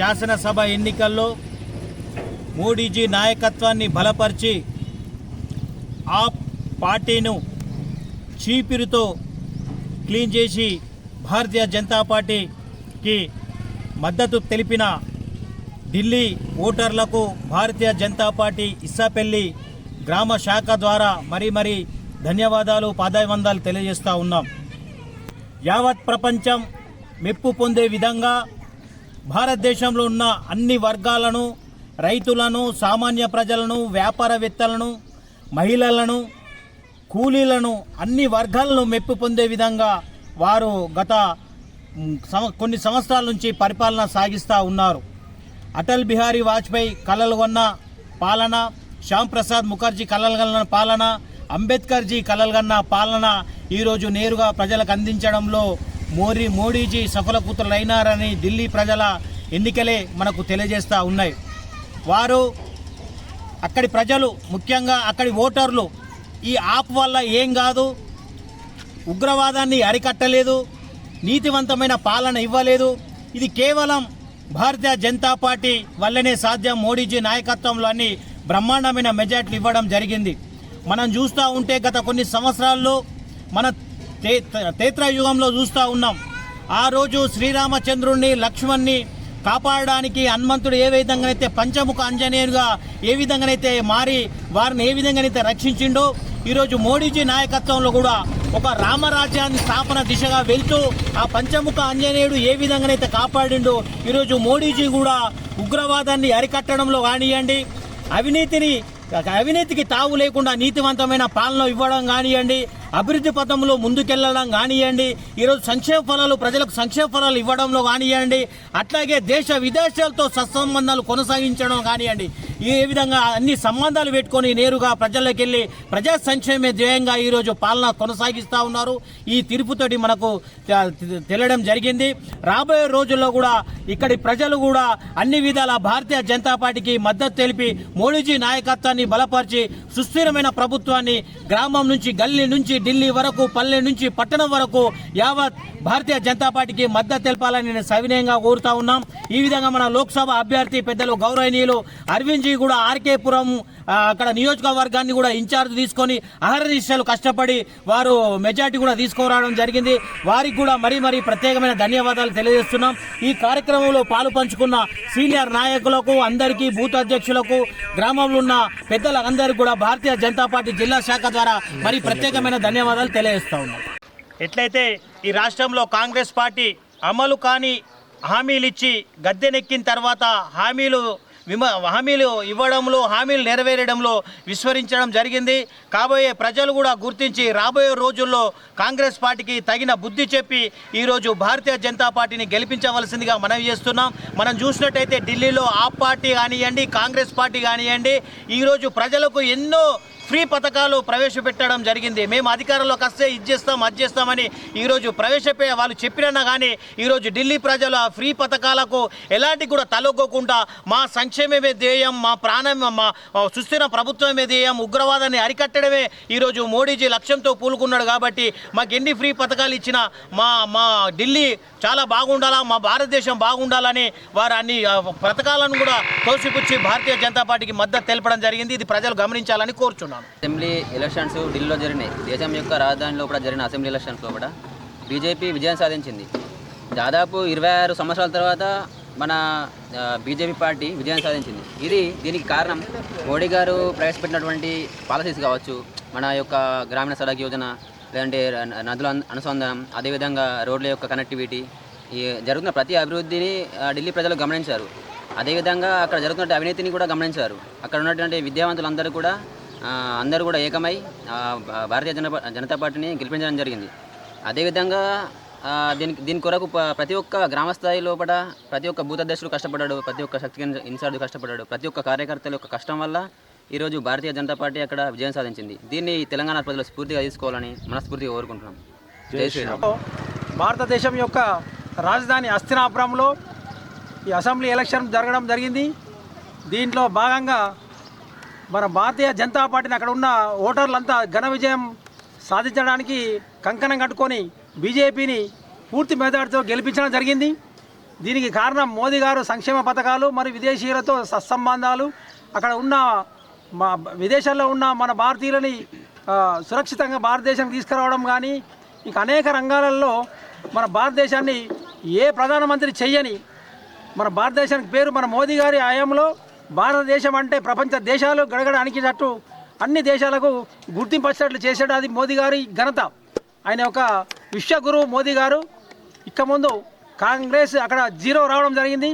శాసనసభ ఎన్నికల్లో మోడీజీ నాయకత్వాన్ని బలపరిచి ఆ పార్టీను చీపిరితో క్లీన్ చేసి భారతీయ జనతా పార్టీకి మద్దతు తెలిపిన ఢిల్లీ ఓటర్లకు భారతీయ జనతా పార్టీ ఇస్సాపల్లి గ్రామ శాఖ ద్వారా మరీ మరీ ధన్యవాదాలు పాదాభివందాలు తెలియజేస్తూ ఉన్నాం. యావత్ ప్రపంచం మెప్పు పొందే విధంగా భారతదేశంలో ఉన్న అన్ని వర్గాలను రైతులను సామాన్య ప్రజలను వ్యాపారవేత్తలను మహిళలను కూలీలను అన్ని వర్గాలను మెప్పు పొందే విధంగా వారు గత కొన్ని సంవత్సరాల నుంచి పరిపాలన సాగిస్తూ ఉన్నారు. అటల్ బిహారీ వాజ్పేయి కలలు కొన్న పాలన శ్యామ్ ప్రసాద్ ముఖర్జీ కలలు కన్న పాలన అంబేద్కర్జీ కలలు కన్న పాలన ఈరోజు నేరుగా ప్రజలకు అందించడంలో మోరీ మోడీజీ సఫల కూతురులైనారని ఢిల్లీ ప్రజల ఎన్నికలే మనకు తెలియజేస్తూ ఉన్నాయి. వారు అక్కడి ప్రజలు ముఖ్యంగా అక్కడి ఓటర్లు ఈ యాప్ వల్ల ఏం కాదు ఉగ్రవాదాన్ని అరికట్టలేదు నీతివంతమైన పాలన ఇవ్వలేదు. ఇది కేవలం భారతీయ జనతా పార్టీ వల్లనే సాధ్యం. మోడీజీ నాయకత్వంలో అన్ని బ్రహ్మాండమైన మెజార్టీలు ఇవ్వడం జరిగింది. మనం చూస్తూ ఉంటే గత కొన్ని సంవత్సరాల్లో మన తే చూస్తూ ఉన్నాం. ఆ రోజు శ్రీరామచంద్రుణ్ణి లక్ష్మణ్ణి కాపాడడానికి హనుమంతుడు ఏ విధంగానైతే పంచముఖ ఆంజనేయుడుగా ఏ విధంగానైతే మారి వారిని ఏ విధంగానైతే రక్షించిండో ఈరోజు మోడీజీ నాయకత్వంలో కూడా ఒక రామరాజ్యాన్ని స్థాపన దిశగా వెళ్తూ ఆ పంచముఖ ఆంజనేయుడు ఏ విధంగానైతే కాపాడిండో ఈరోజు మోడీజీ కూడా ఉగ్రవాదాన్ని అరికట్టడంలో కానివ్వండి అవినీతిని అవినీతికి తావు లేకుండా నీతివంతమైన పాలన ఇవ్వడం కానివ్వండి అభివృద్ధి పథంలో ముందుకెళ్ళడం కానివ్వండి ఈరోజు సంక్షేమ ఫలాలు ప్రజలకు సంక్షేమ ఫలాలు ఇవ్వడంలో కానివ్వండి అట్లాగే దేశ విదేశాలతో సత్సంబంధాలు కొనసాగించడం కానివ్వండి ఈ విధంగా అన్ని సంబంధాలు పెట్టుకొని నేరుగా ప్రజల్లోకి వెళ్ళి ప్రజా సంక్షేమే ధ్యేయంగా ఈరోజు పాలన కొనసాగిస్తూ ఉన్నారు. ఈ తీర్పుతోటి మనకు తెలియడం జరిగింది. రాబోయే రోజుల్లో కూడా ఇక్కడి ప్రజలు కూడా అన్ని విధాల భారతీయ జనతా పార్టీకి మద్దతు తెలిపి మోడీజీ నాయకత్వాన్ని బలపరిచి సుస్థిరమైన ప్రభుత్వాన్ని గ్రామం నుంచి గల్లీ నుంచి ఢిల్లీ వరకు పల్లె నుంచి పట్టణం వరకు యావత్ భారతీయ జనతా పార్టీకి మద్దతు తెలపాలని నేను సవినయంగా కోరుతా ఉన్నాం. ఈ విధంగా మన లోక్సభ అభ్యర్థి పెద్దలు గౌరవనీయులు అరవింద్ జీ కూడా ఆర్కేపురం అక్కడ నియోజకవర్గాన్ని కూడా ఇన్ఛార్జ్ తీసుకొని అహర్నిశలు కష్టపడి వారు మెజార్టీ కూడా తీసుకురావడం జరిగింది. వారికి కూడా మరీ మరీ ప్రత్యేకమైన ధన్యవాదాలు తెలియజేస్తున్నాం. ఈ కార్యక్రమంలో పాలు పంచుకున్న సీనియర్ నాయకులకు అందరికీ బూత్ అధ్యక్షులకు గ్రామంలో ఉన్న పెద్దలందరికీ కూడా భారతీయ జనతా పార్టీ జిల్లా శాఖ ద్వారా మరి ప్రత్యేకమైన ధన్యవాదాలు తెలియజేస్తా ఉన్నాం. ఎట్లయితే ఈ రాష్ట్రంలో కాంగ్రెస్ పార్టీ అమలు కాని హామీలు ఇచ్చి గద్దెనెక్కిన తర్వాత హామీలు విమ హామీలు ఇవ్వడంలో హామీలు నెరవేరడంలో విస్మరించడం జరిగింది. కాబోయే ప్రజలు కూడా గుర్తించి రాబోయే రోజుల్లో కాంగ్రెస్ పార్టీకి తగిన బుద్ధి చెప్పి ఈరోజు భారతీయ జనతా పార్టీని గెలిపించవలసిందిగా మనవి చేస్తున్నాం. మనం చూసినట్టయితే ఢిల్లీలో ఆ పార్టీ కానివ్వండి కాంగ్రెస్ పార్టీ కానివ్వండి ఈరోజు ప్రజలకు ఎన్నో ఫ్రీ పథకాలు ప్రవేశపెట్టడం జరిగింది. మేము అధికారంలోకి వస్తే ఇది చేస్తాం అది చేస్తామని ఈరోజు ప్రవేశపే వాళ్ళు చెప్పినా కానీ ఈరోజు ఢిల్లీ ప్రజలు ఆ ఫ్రీ పథకాలకు ఎలాంటి కూడా తలొగ్గకుండా మా సంక్షేమమే ధ్యేయం మా ప్రాణం మా సుస్థిర ప్రభుత్వమే ధ్యేయం ఉగ్రవాదాన్ని అరికట్టడమే ఈరోజు మోడీజీ లక్ష్యంతో పూలుకున్నాడు కాబట్టి మాకు ఎన్ని ఫ్రీ పథకాలు ఇచ్చినా మా మా ఢిల్లీ చాలా బాగుండాలా మా భారతదేశం బాగుండాలని వారు అన్ని పథకాలను కూడా తోసిపుచ్చి భారతీయ జనతా పార్టీకి మద్దతు తెలపడం జరిగింది. ఇది ప్రజలు గమనించాలని కోరుచున్నాను. అసెంబ్లీ ఎలక్షన్స్ ఢిల్లీలో జరిగినాయి. దేశం యొక్క రాజధానిలో కూడా జరిగిన అసెంబ్లీ ఎలక్షన్స్లో కూడా బీజేపీ విజయం సాధించింది. దాదాపు ఇరవై ఆరు సంవత్సరాల తర్వాత మన బీజేపీ పార్టీ విజయం సాధించింది. ఇది దీనికి కారణం మోడీ గారు ప్రవేశపెట్టినటువంటి పాలసీస్ కావచ్చు మన యొక్క గ్రామీణ సడక్ యోజన లేదంటే నదుల అనుసంధానం అదేవిధంగా రోడ్ల యొక్క కనెక్టివిటీ ఈ జరుగుతున్న ప్రతి అభివృద్ధిని ఢిల్లీ ప్రజలు గమనించారు. అదేవిధంగా అక్కడ జరుగుతున్న అవినీతిని కూడా గమనించారు. అక్కడ ఉన్నటువంటి విద్యావంతులందరూ కూడా అందరూ కూడా ఏకమై భారతీయ జనపా జనతా పార్టీని గెలిపించడం జరిగింది. అదేవిధంగా దీనికి దీని కొరకు ప్రతి ఒక్క గ్రామ స్థాయి లోపల ప్రతి ఒక్క అధ్యక్షుడు కష్టపడ్డాడు ప్రతి ఒక్క శక్తి ఇన్ఛార్జ్ కష్టపడ్డాడు ప్రతి ఒక్క కార్యకర్తల యొక్క కష్టం వల్ల ఈరోజు భారతీయ జనతా పార్టీ అక్కడ విజయం సాధించింది. దీన్ని తెలంగాణ ప్రజలు స్ఫూర్తిగా తీసుకోవాలని మనస్ఫూర్తిగా కోరుకుంటున్నాం. జై శ్రీరామ్. భారతదేశం యొక్క రాజధాని హస్తినాపురంలో ఈ అసెంబ్లీ ఎలక్షన్ జరగడం జరిగింది. దీంట్లో భాగంగా మన భారతీయ జనతా పార్టీని అక్కడ ఉన్న ఓటర్లంతా ఘన విజయం సాధించడానికి కంకణం కట్టుకొని బీజేపీని పూర్తి మెజార్టీతో గెలిపించడం జరిగింది. దీనికి కారణం మోదీ గారు సంక్షేమ పథకాలు మరియు విదేశీయులతో సత్సంబంధాలు అక్కడ ఉన్న మా విదేశాల్లో ఉన్న మన భారతీయులని సురక్షితంగా భారతదేశానికి తీసుకురావడం కానీ ఇంకా అనేక రంగాలలో మన భారతదేశాన్ని ఏ ప్రధానమంత్రి చెయ్యని మన భారతదేశానికి పేరు మన మోదీ గారి హయాంలో భారతదేశం అంటే ప్రపంచ దేశాలు గడగడ అణికినట్టు అన్ని దేశాలకు గుర్తింపు వచ్చేటట్లు చేశాడు అది మోదీ గారి ఘనత. ఆయన ఒక విశ్వగురువు మోదీ గారు. ఇక ముందు కాంగ్రెస్ అక్కడ జీరో రావడం జరిగింది.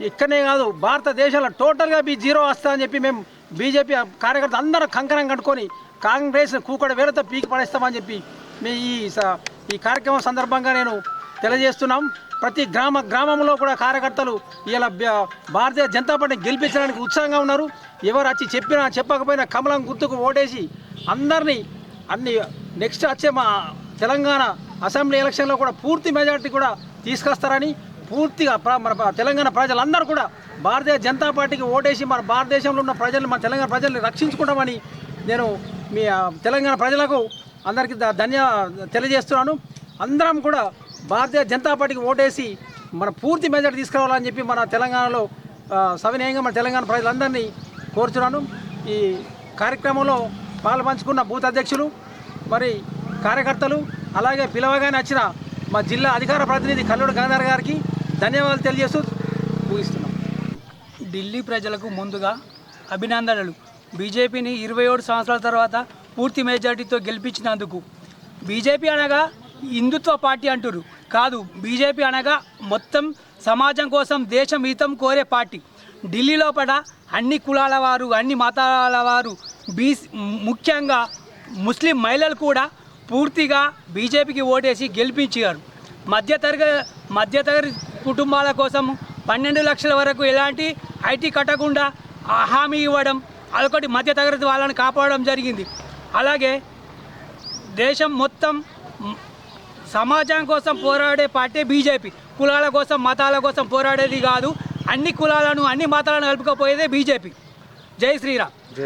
ఇక్కడనే కాదు భారతదేశంలో టోటల్గా బీ జీరో వస్తా అని చెప్పి మేము బీజేపీ కార్యకర్తలు అందరూ కంకణం కట్టుకొని కాంగ్రెస్ కూకడ వేలతో పీకి పడేస్తామని చెప్పి మీ ఈ స- ఈ కార్యక్రమం సందర్భంగా నేను తెలియజేస్తున్నాం. ప్రతి గ్రామ గ్రామంలో కూడా కార్యకర్తలు ఇలా భారతీయ జనతా పార్టీని గెలిపించడానికి ఉత్సాహంగా ఉన్నారు. ఎవరు వచ్చి చెప్పినా చెప్పకపోయినా కమలం గుర్తుకు ఓటేసి అందరినీ అన్ని నెక్స్ట్ వచ్చే మా తెలంగాణ అసెంబ్లీ ఎలక్షన్లో కూడా పూర్తి మెజార్టీ కూడా తీసుకొస్తారని పూర్తిగా మన తెలంగాణ ప్రజలందరూ కూడా భారతీయ జనతా పార్టీకి ఓటేసి మన భారతదేశంలో ఉన్న ప్రజలు మన తెలంగాణ ప్రజల్ని రక్షించుకుంటామని నేను మీ తెలంగాణ ప్రజలకు అందరికీ ధన్య తెలియజేస్తున్నాను. అందరం కూడా భారతీయ జనతా పార్టీకి ఓటేసి మన పూర్తి మెజార్టీ తీసుకురావాలని చెప్పి మన తెలంగాణలో సవినయంగా మన తెలంగాణ ప్రజలందరినీ కోరుచున్నాను. ఈ కార్యక్రమంలో పాల్పంచుకున్న బూత్ అధ్యక్షులు మరి కార్యకర్తలు అలాగే పిలవగానే వచ్చిన మా జిల్లా అధికార ప్రతినిధి కల్లూరు గంగాధర్ గారికి ధన్యవాదాలు తెలియజేస్తూ ముగిస్తున్నాం. ఢిల్లీ ప్రజలకు ముందుగా అభినందనలు. బీజేపీని ఇరవై ఏడు సంవత్సరాల తర్వాత పూర్తి మెజార్టీతో గెలిపించినందుకు. బీజేపీ అనగా హిందుత్వ పార్టీ అంటారు కాదు బీజేపీ అనగా మొత్తం సమాజం కోసం దేశం హితం కోరే పార్టీ. ఢిల్లీ లోపల అన్ని కులాల వారు అన్ని మతాల వారు బీ ముఖ్యంగా ముస్లిం మహిళలు కూడా పూర్తిగా బీజేపీకి ఓటేసి గెలిపించారు. మధ్యతరగతి మధ్యతరగతి కుటుంబాల కోసం పన్నెండు లక్షల వరకు ఎలాంటి ఐటీ కట్టకుండా హామీ ఇవ్వడం అదొకటి మధ్యతరగతి వాళ్ళని కాపాడడం జరిగింది. అలాగే దేశం మొత్తం సమాజం కోసం పోరాడే పార్టీ బీజేపీ. కులాల కోసం మతాల కోసం పోరాడేది కాదు. అన్ని కులాలను అన్ని మతాలను కలుపుకపోయేదే బీజేపీ. జై శ్రీరామ్.